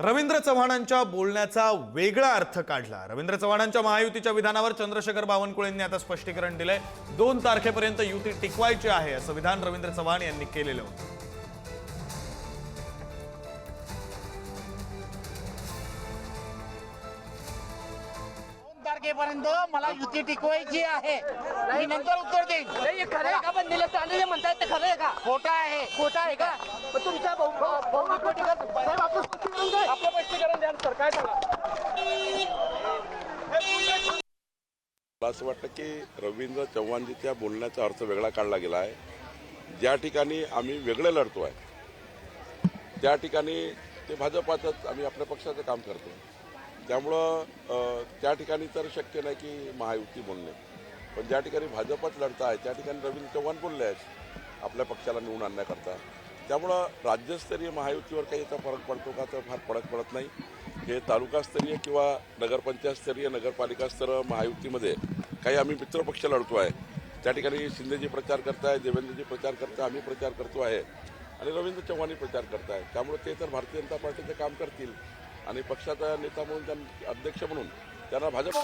रवींद्र चव्हाणांच्या बोलण्याचा वेगळा अर्थ काढला रवींद्र चव्हाणांच्या महायुतीच्या विधानावर चंद्रशेखर बावनकुळेंनी आता स्पष्टीकरण दिलंय दोन तारखेपर्यंत युती टिकवायची आहे असं विधान रवींद्र चव्हाण यांनी केलेलं होतं दोन तारखेपर्यंत मला युती टिकवायची आहे मी नंतर उत्तर देईन नाही हे खरं आहे का पण निलेश राणे जे म्हणतायत ते खरं आहे का खोटा आहे खोटं आहे का मग तुमच्या साहेब, आपलं स्पष्टीकरण काय आपलं स्पष्टीकरण द्या सर काय सांगा? मला असं वाटतं की रवींद्र चव्हाणजीच्या बोलण्याचा अर्थ वेगळा काढला गेला आहे ज्या ठिकाणी आम्ही वेगळे लढतो आहे त्या ठिकाणी ते भाजपाचंच आम्ही आपल्या पक्षाचं काम करतो. त्यामुळं त्या ठिकाणी तर शक्य नाही की महायुती बोलणे पण ज्या ठिकाणी भाजपच लढत आहे त्या ठिकाणी रवींद्र चव्हाण बोलले आहेत आपल्या पक्षाला निवडून आणण्याकरता. त्यामुळं राज्यस्तरीय महायुतीवर काही याचा फरक पडतो का? तर फार फरक पडत नाही. हे तालुकास्तरीय किंवा नगरपंचायतस्तरीय नगरपालिकास्तर महायुतीमध्ये काही आम्ही मित्रपक्ष लढतो आहे. त्या ठिकाणी शिंदेजी प्रचार करताय देवेंद्रजी प्रचार करताय आम्ही प्रचार करतो आहे. आणि रवींद्र चव्हाणही प्रचार करताय. त्यामुळे ते तर भारतीय जनता पार्टीचं काम करतील. आणि पक्षाचा नेता म्हणून त्यांना अध्यक्ष म्हणून त्यांना भाजप